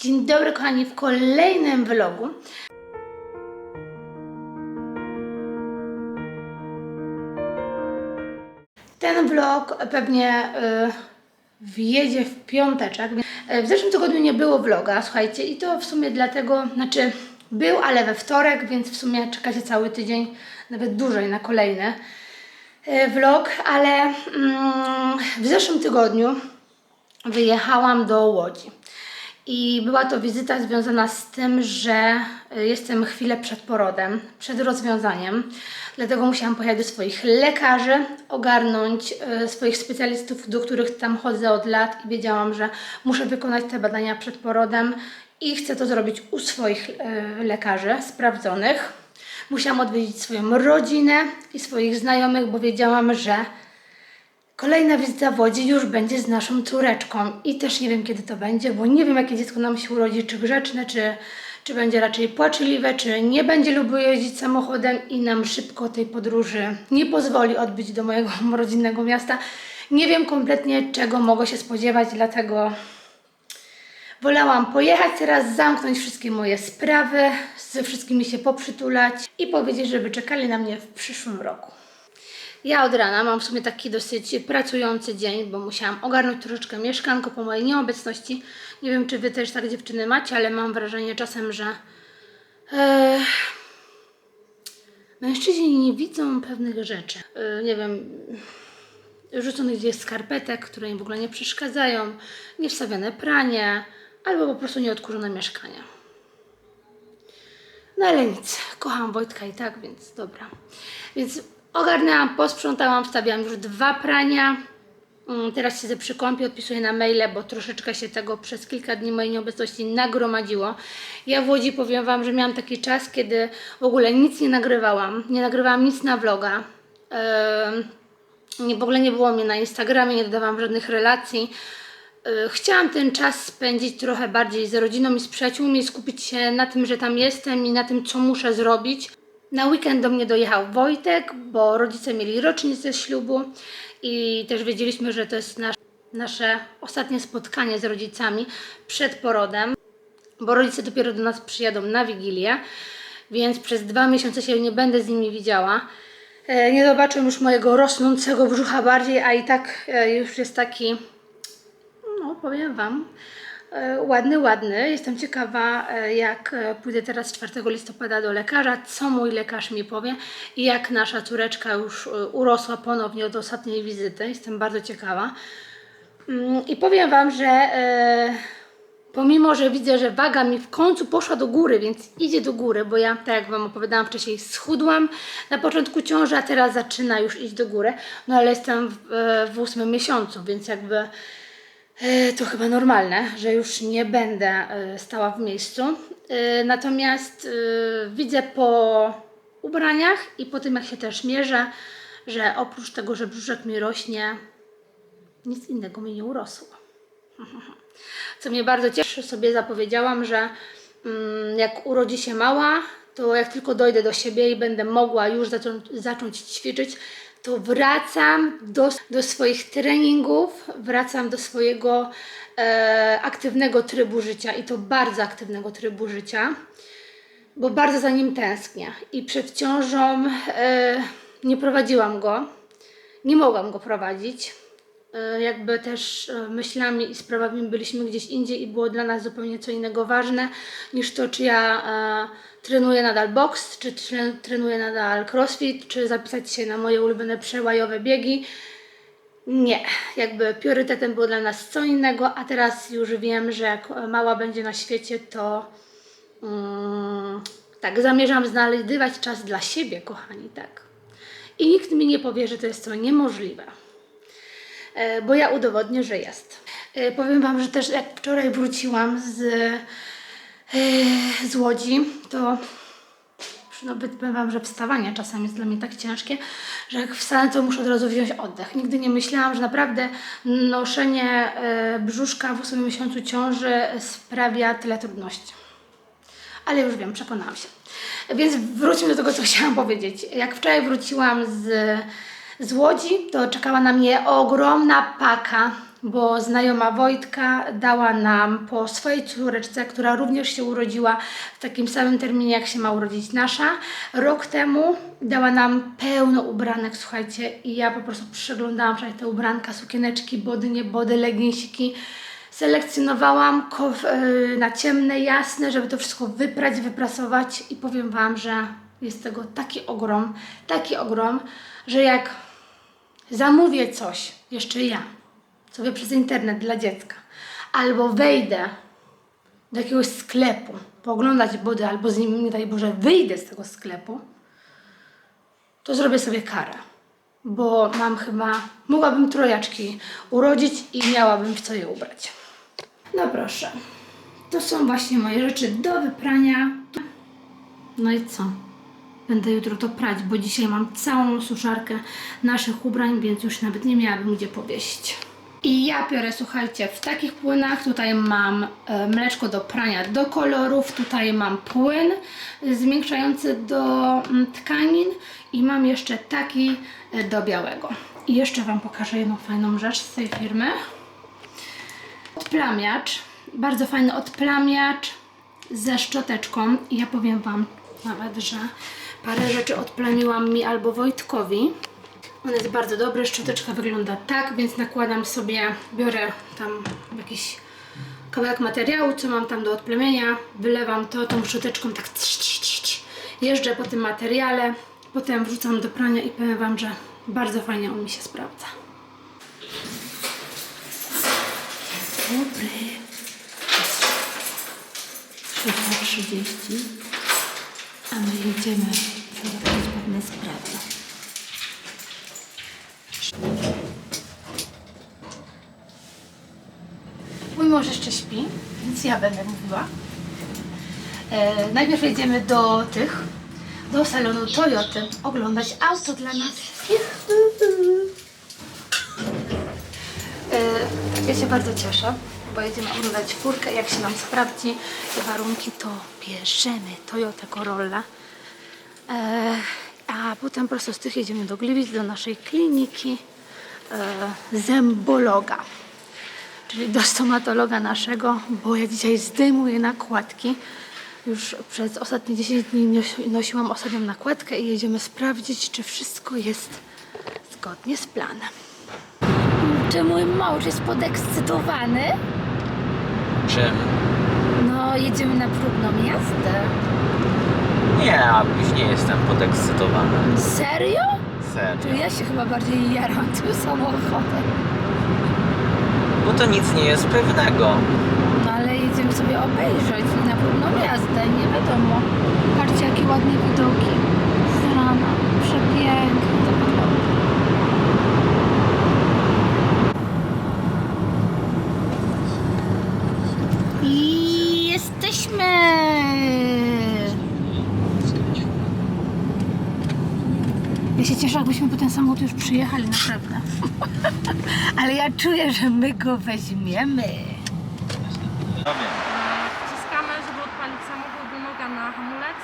Dzień dobry kochani w kolejnym vlogu. Ten vlog pewnie y, wjedzie w piąteczek. Y, W zeszłym tygodniu nie było vloga, słuchajcie, i to w sumie dlatego, znaczy był, ale we wtorek, więc w sumie czekacie cały tydzień, nawet dłużej na kolejny y, vlog, ale mm, w zeszłym tygodniu wyjechałam do Łodzi. I była to wizyta związana z tym, że y, jestem chwilę przed porodem, przed rozwiązaniem. Dlatego musiałam pojechać do swoich lekarzy, ogarnąć y, swoich specjalistów, do których tam chodzę od lat i wiedziałam, że muszę wykonać te badania przed porodem i chcę to zrobić u swoich y, lekarzy sprawdzonych. Musiałam odwiedzić swoją rodzinę i swoich znajomych, bo wiedziałam, że Kolejna wizyta w Łodzi już będzie z naszą córeczką i też nie wiem kiedy to będzie, bo nie wiem jakie dziecko nam się urodzi, czy grzeczne, czy, czy będzie raczej płaczliwe, czy nie będzie lubiło jeździć samochodem i nam szybko tej podróży nie pozwoli odbyć do mojego rodzinnego miasta. Nie wiem kompletnie czego mogę się spodziewać, dlatego wolałam pojechać teraz, zamknąć wszystkie moje sprawy, ze wszystkimi się poprzytulać i powiedzieć, żeby czekali na mnie w przyszłym roku. Ja od rana mam w sumie taki dosyć pracujący dzień, bo musiałam ogarnąć troszeczkę mieszkanko po mojej nieobecności. Nie wiem, czy Wy też tak dziewczyny macie, ale mam wrażenie czasem, że e, mężczyźni nie widzą pewnych rzeczy. E, nie wiem, rzuconych gdzieś skarpetek, które im w ogóle nie przeszkadzają, niewstawione pranie, albo po prostu nieodkurzone mieszkania. No ale nic, kocham Wojtka i tak, więc dobra. Więc ogarnęłam, posprzątałam, wstawiałam już dwa prania. Mm, Teraz siedzę przy kąpie, odpisuję na maile, bo troszeczkę się tego przez kilka dni mojej nieobecności nagromadziło. Ja w Łodzi powiem Wam, że miałam taki czas, kiedy w ogóle nic nie nagrywałam. Nie nagrywałam nic na vloga. Nie, w ogóle nie było mnie na Instagramie, nie dodawałam żadnych relacji. Y, Chciałam ten czas spędzić trochę bardziej z rodziną i z przyjaciółmi, skupić się na tym, że tam jestem i na tym, co muszę zrobić. Na weekend do mnie dojechał Wojtek, bo rodzice mieli rocznicę ślubu i też wiedzieliśmy, że to jest nasz, nasze ostatnie spotkanie z rodzicami przed porodem, bo rodzice dopiero do nas przyjadą na Wigilię, więc przez dwa miesiące się nie będę z nimi widziała. E, Nie zobaczę już mojego rosnącego brzucha bardziej, a i tak e, już jest taki no, powiem Wam, ładny, ładny. Jestem ciekawa, e, jak e, pójdę teraz 4 listopada do lekarza, co mój lekarz mi powie i jak nasza córeczka już e, urosła ponownie od ostatniej wizyty. Jestem bardzo ciekawa. Mm, I powiem Wam, że e, pomimo, że widzę, że waga mi w końcu poszła do góry, więc idzie do góry, bo ja, tak jak Wam opowiadałam wcześniej, schudłam na początku ciąży, a teraz zaczyna już iść do góry. No ale jestem w, e, w ósmym miesiącu, więc jakby E, to chyba normalne, że już nie będę e, stała w miejscu. E, Natomiast e, widzę po ubraniach i po tym, jak się też mierzę, że oprócz tego, że brzuszek mi rośnie, nic innego mi nie urosło. Co mnie bardzo cieszy, sobie zapowiedziałam, że mm, jak urodzi się mała, to jak tylko dojdę do siebie i będę mogła już zacząć ćwiczyć, to wracam do, do swoich treningów, wracam do swojego e, aktywnego trybu życia i to bardzo aktywnego trybu życia, bo bardzo za nim tęsknię. I przed ciążą e, nie prowadziłam go, nie mogłam go prowadzić. E, jakby też e, myślami i sprawami byliśmy gdzieś indziej i było dla nas zupełnie co innego ważne niż to, czy ja e, trenuję nadal boks, czy tre- trenuję nadal crossfit, czy zapisać się na moje ulubione przełajowe biegi. Nie, jakby priorytetem było dla nas co innego, a teraz już wiem, że jak mała będzie na świecie, to mm, tak, zamierzam znajdywać czas dla siebie, kochani, tak. I nikt mi nie powie, że to jest to niemożliwe e, bo ja udowodnię, że jest. E, Powiem Wam, że też jak wczoraj wróciłam z, z Łodzi, to powiem Wam, że wstawanie czasem jest dla mnie tak ciężkie, że jak wstanę, to muszę od razu wziąć oddech. Nigdy nie myślałam, że naprawdę noszenie e, brzuszka w ósmym miesiącu ciąży sprawia tyle trudności. Ale już wiem, przekonałam się. Więc wróćmy do tego, co chciałam powiedzieć. Jak wczoraj wróciłam z, z Łodzi, to czekała na mnie ogromna paka bo znajoma Wojtka dała nam po swojej córeczce, która również się urodziła w takim samym terminie, jak się ma urodzić nasza. Rok temu dała nam pełno ubranek, słuchajcie, i ja po prostu przeglądałam wczoraj te ubranka, sukieneczki, body, nie body, leginsiki. Selekcjonowałam yy, na ciemne, jasne, żeby to wszystko wyprać, wyprasować i powiem Wam, że jest tego taki ogrom, taki ogrom, że jak zamówię coś, jeszcze ja, sobie przez internet dla dziecka, albo wejdę do jakiegoś sklepu, pooglądać body, albo z nim, nie daj Boże, wyjdę z tego sklepu, to zrobię sobie karę. Bo mam chyba, mogłabym trojaczki urodzić i miałabym w co je ubrać. No proszę, to są właśnie moje rzeczy do wyprania. No i co? Będę jutro to prać, bo dzisiaj mam całą suszarkę naszych ubrań, więc już nawet nie miałabym gdzie powiesić. I ja biorę, słuchajcie, w takich płynach. Tutaj mam e, mleczko do prania do kolorów, tutaj mam płyn zmiękczający do mm, tkanin i mam jeszcze taki e, do białego. I jeszcze Wam pokażę jedną fajną rzecz z tej firmy. Odplamiacz, bardzo fajny odplamiacz ze szczoteczką i ja powiem Wam nawet, że parę rzeczy odplamiłam mi albo Wojtkowi. On jest bardzo dobry, szczoteczka wygląda tak, więc nakładam sobie, biorę tam jakiś kawałek materiału, co mam tam do odplemienia, wylewam to tą szczoteczką tak trz. jeżdżę po tym materiale, potem wrzucam do prania i powiem Wam, że bardzo fajnie on mi się sprawdza. Dobry. 6.30, a my jedziemy załatwić pewne sprawy. Mój mąż jeszcze śpi, więc ja będę mówiła. E, najpierw jedziemy do tych, do salonu Toyoty, oglądać auto dla nas. E, ja się bardzo cieszę, bo jedziemy oglądać czwórkę. Jak się nam sprawdzi warunki, to bierzemy Toyota Corolla. E, a potem prosto z tych jedziemy do Gliwic, do naszej kliniki e, zębologa czyli do stomatologa naszego, bo ja dzisiaj zdejmuję nakładki. Już przez ostatnie 10 dni nosi- nosiłam ostatnią nakładkę i jedziemy sprawdzić, czy wszystko jest zgodnie z planem. Czy mój mąż jest podekscytowany? Czym? No, jedziemy na próbną jazdę. Nie, Abuś, nie jestem podekscytowany. Serio? To Serio. ja się chyba bardziej jaram tym samochodem. Bo to nic nie jest pewnego. No ale jedziemy sobie obejrzeć na próbną jazdę, nie wiadomo. Patrzcie jakie ładne widoki z rana, przepiękne to wygląda. I jesteśmy! Ja się cieszę, jakbyśmy po ten samochód już przyjechali, naprawdę. Ale ja czuję, że my go weźmiemy. Wciskamy, żeby odpalić samochód, noga na hamulec.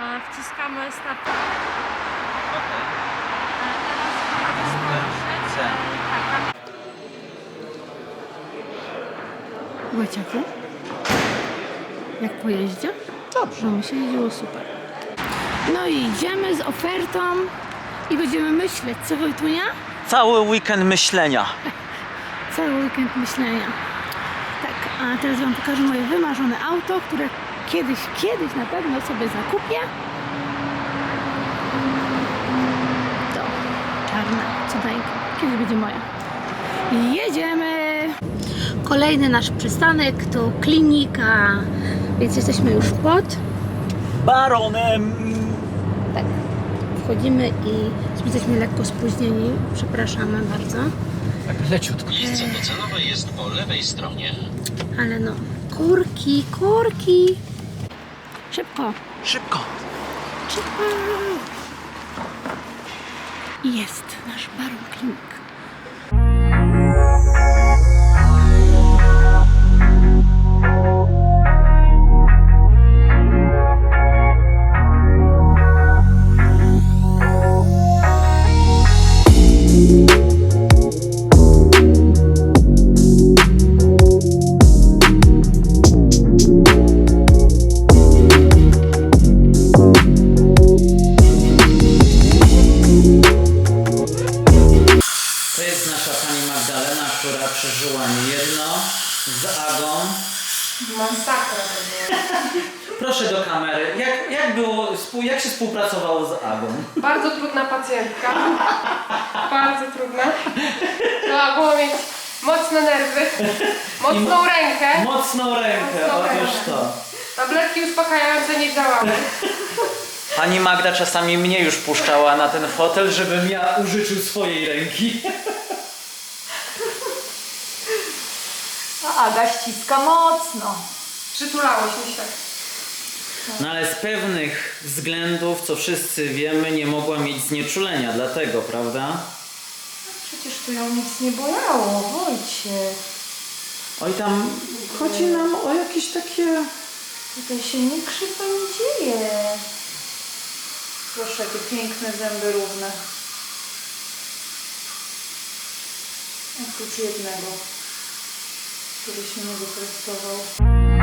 E, Wciskamy start. E, Teraz skończyć. C. Tak, tam jak po jeździe? Dobrze. No mi się jeździło super. No i idziemy z ofertą i będziemy myśleć, co Wojtunia? Cały weekend myślenia. Cały weekend myślenia. Tak, a teraz Wam pokażę moje wymarzone auto, które kiedyś, kiedyś na pewno sobie zakupię. To czarna cudeńka. Kiedyś będzie moja. Jedziemy! Kolejny nasz przystanek to klinika, więc jesteśmy już pod. Baronem. Wchodzimy i jesteśmy lekko spóźnieni. Przepraszamy bardzo. Tak leciutko. Miejsce docelowe jest po lewej stronie. Ale no, kurki, kurki. Szybko, Szybko. szybko. I Jest nasz baron klinik. mocną rękę. Mocną rękę, Mocną otóż rękę. to. Tabletki uspokajające nie działały. Pani Magda czasami mnie już puszczała na ten fotel, żebym ja użyczył swojej ręki. A Ada ściska mocno. Przytulałyśmy się. No ale z pewnych względów, co wszyscy wiemy, nie mogła mieć znieczulenia, dlatego, prawda? Przecież tu ją nic nie bolało, Wojciech. Oj, tam chodzi nam o jakieś takie... Tutaj się nie krzywda nie dzieje. Proszę, jakie piękne zęby równe. Oprócz jednego, który się nie wyprostował.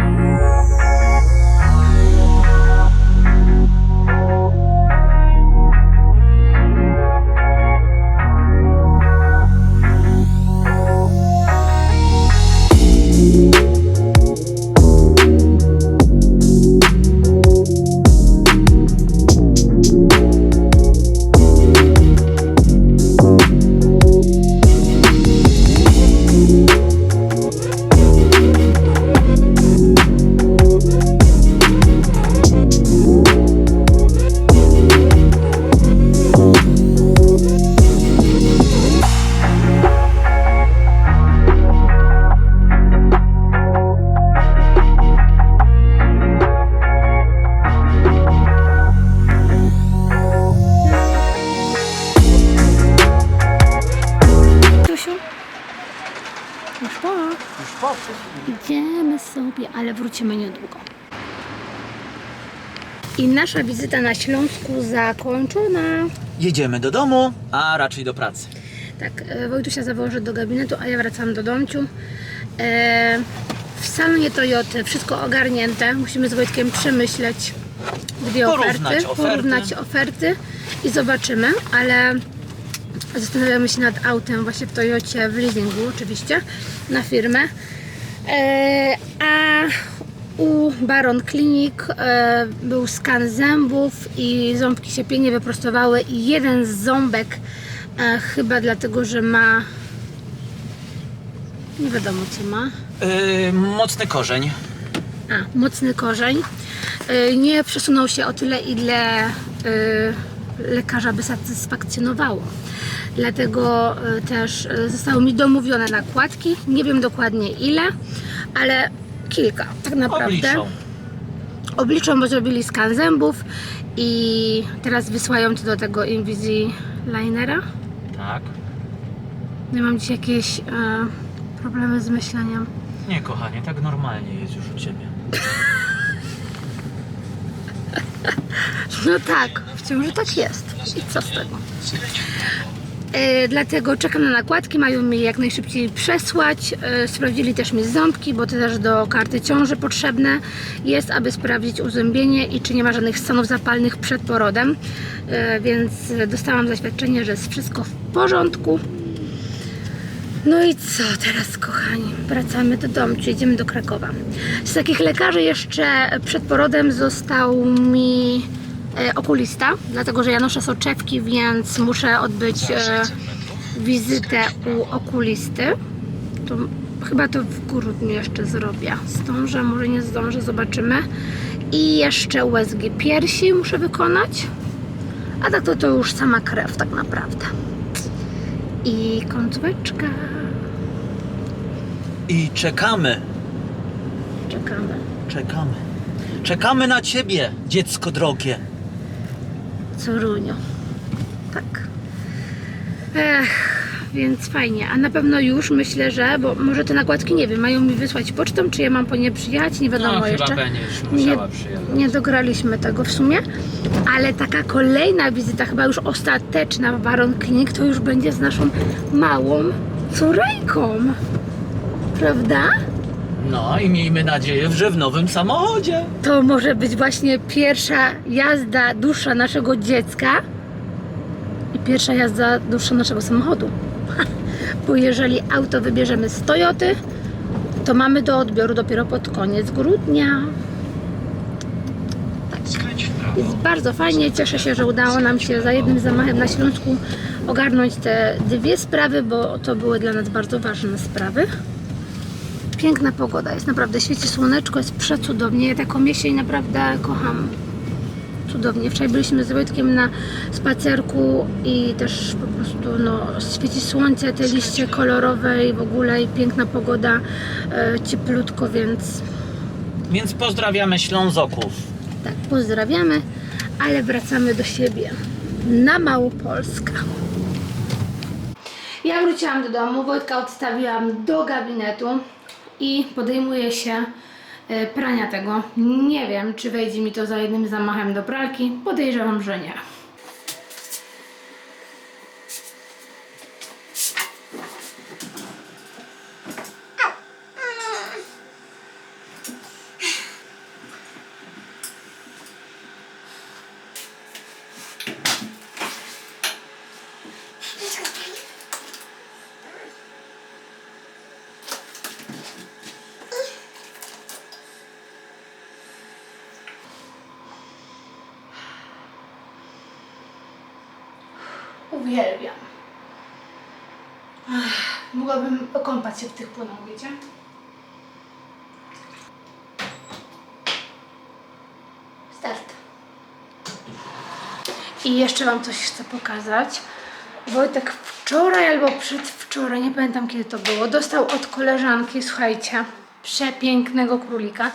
Wrócimy niedługo. I nasza wizyta na Śląsku zakończona. Jedziemy do domu, a raczej do pracy. Tak, e, Wojtusia zawoży do gabinetu, a ja wracam do domciu. E, w salonie Toyoty wszystko ogarnięte. Musimy z Wojtkiem przemyśleć dwie Porównać oferty, oferty. porównać oferty i zobaczymy, ale zastanawiamy się nad autem właśnie w Toyocie w leasingu oczywiście na firmę. E, a u Baron Clinic e, był skan zębów i ząbki się pięknie wyprostowały i jeden z ząbek e, chyba dlatego, że ma nie wiadomo co ma Yy, mocny korzeń. a, mocny korzeń. Nie przesunął się o tyle, ile lekarza by satysfakcjonowało. Dlatego też zostały mi domówione nakładki. Nie wiem dokładnie ile, ale kilka tak naprawdę. Obliczą. Obliczą, bo zrobili skan zębów i teraz wysyłają to do tego Invisalign-linera. Tak. Ja mam dziś jakieś e, problemy z myśleniem. Nie, kochanie, tak normalnie jest już u ciebie. No tak, w ciąży tak jest. I co z tego? E, dlatego czekam na nakładki, mają mi jak najszybciej przesłać. E, sprawdzili też mi ząbki, bo to też do karty ciąży potrzebne jest, aby sprawdzić uzębienie i czy nie ma żadnych stanów zapalnych przed porodem. E, więc dostałam zaświadczenie, że jest wszystko w porządku. No i co teraz, kochani? Wracamy do domu, czy jedziemy do Krakowa. Z takich lekarzy jeszcze przed porodem został mi okulista, dlatego że ja noszę soczewki, więc muszę odbyć e, wizytę u okulisty. To chyba to w grudniu jeszcze zrobię. Zdążę, może nie zdążę, zobaczymy. I jeszcze USG piersi muszę wykonać. A tak to, to już sama krew tak naprawdę. I końcóweczka. I czekamy, Czekamy. czekamy. Czekamy na ciebie, dziecko drogie. Corunio. Tak. Ech, więc fajnie. A na pewno już myślę, że, bo może te nakładki nie wiem, mają mi wysłać pocztą, czy ja mam po nie przyjechać, nie wiadomo No, jeszcze. będzie już nie, musiała przyjechać. nie dograliśmy tego w sumie, ale taka kolejna wizyta, chyba już ostateczna w Baron to już będzie z naszą małą córejką. Prawda? No i miejmy nadzieję, że w nowym samochodzie. To może być właśnie pierwsza jazda dłuższa naszego dziecka i pierwsza jazda dłuższa naszego samochodu. Bo jeżeli auto wybierzemy z Toyoty, to mamy do odbioru dopiero pod koniec grudnia. Prawo. Jest bardzo fajnie. Cieszę się, że udało nam się za jednym zamachem na Śląsku ogarnąć te dwie sprawy, bo to były dla nas bardzo ważne sprawy. Piękna pogoda jest, naprawdę świeci słoneczko, jest przecudownie. Ja taką jesień naprawdę kocham. Cudownie. Wczoraj byliśmy z Wojtkiem na spacerku i też po prostu no, świeci słońce, te liście kolorowe i w ogóle i piękna pogoda, e, cieplutko, więc Więc pozdrawiamy Ślązoków. tak, pozdrawiamy, ale wracamy do siebie na Małopolska. Ja wróciłam do domu, Wojtka odstawiłam do gabinetu i podejmuję się e, prania tego. Nie wiem, czy wejdzie mi to za jednym zamachem do pralki. Podejrzewam, że nie. Uwielbiam. Ach, mogłabym okąpać się w tych płynach, wiecie? Start. I jeszcze Wam coś chcę pokazać. Wojtek wczoraj albo przedwczoraj, nie pamiętam kiedy to było, dostał od koleżanki, słuchajcie, przepięknego królika.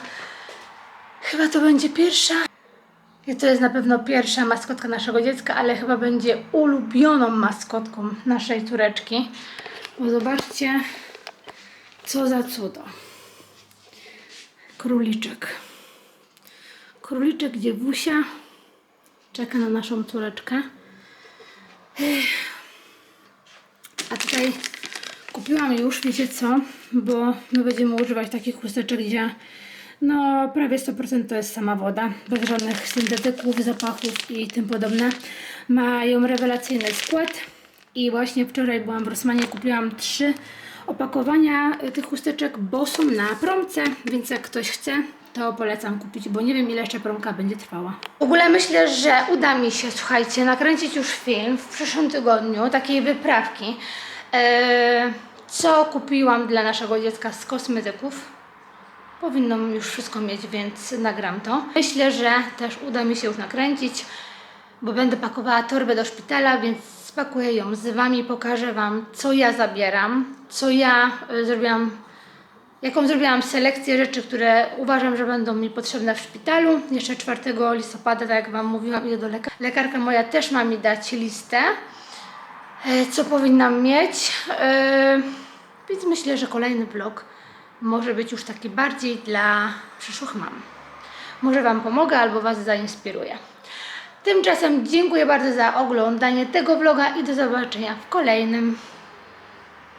Chyba to będzie pierwsza i to jest na pewno pierwsza maskotka naszego dziecka, ale chyba będzie ulubioną maskotką naszej córeczki. Bo zobaczcie, co za cudo. Króliczek. Króliczek dziewusia czeka na naszą córeczkę. A tutaj kupiłam już, wiecie co, bo my będziemy używać takich chusteczek, gdzie no prawie 100% to jest sama woda, bez żadnych syntetyków, zapachów i tym podobne. Mają rewelacyjny skład i właśnie wczoraj byłam w Rossmanie, kupiłam trzy opakowania tych chusteczek, bo są na promce, więc jak ktoś chce, to polecam kupić, bo nie wiem ile jeszcze promka będzie trwała. W ogóle myślę, że uda mi się, słuchajcie, nakręcić już film w przyszłym tygodniu, takiej wyprawki, e, co kupiłam dla naszego dziecka z kosmetyków. Powinno już wszystko mieć, więc nagram to. Myślę, że też uda mi się już nakręcić, bo będę pakowała torbę do szpitala, więc spakuję ją z Wami, pokażę Wam, co ja zabieram, co ja y, zrobiłam, jaką zrobiłam selekcję rzeczy, które uważam, że będą mi potrzebne w szpitalu. Jeszcze 4 listopada, tak jak Wam mówiłam, idę do lekarza. Lekarka moja też ma mi dać listę, e, co powinnam mieć. E, Więc myślę, że kolejny vlog może być już taki bardziej dla przyszłych mam. Może Wam pomogę albo Was zainspiruję. Tymczasem dziękuję bardzo za oglądanie tego vloga i do zobaczenia w kolejnym.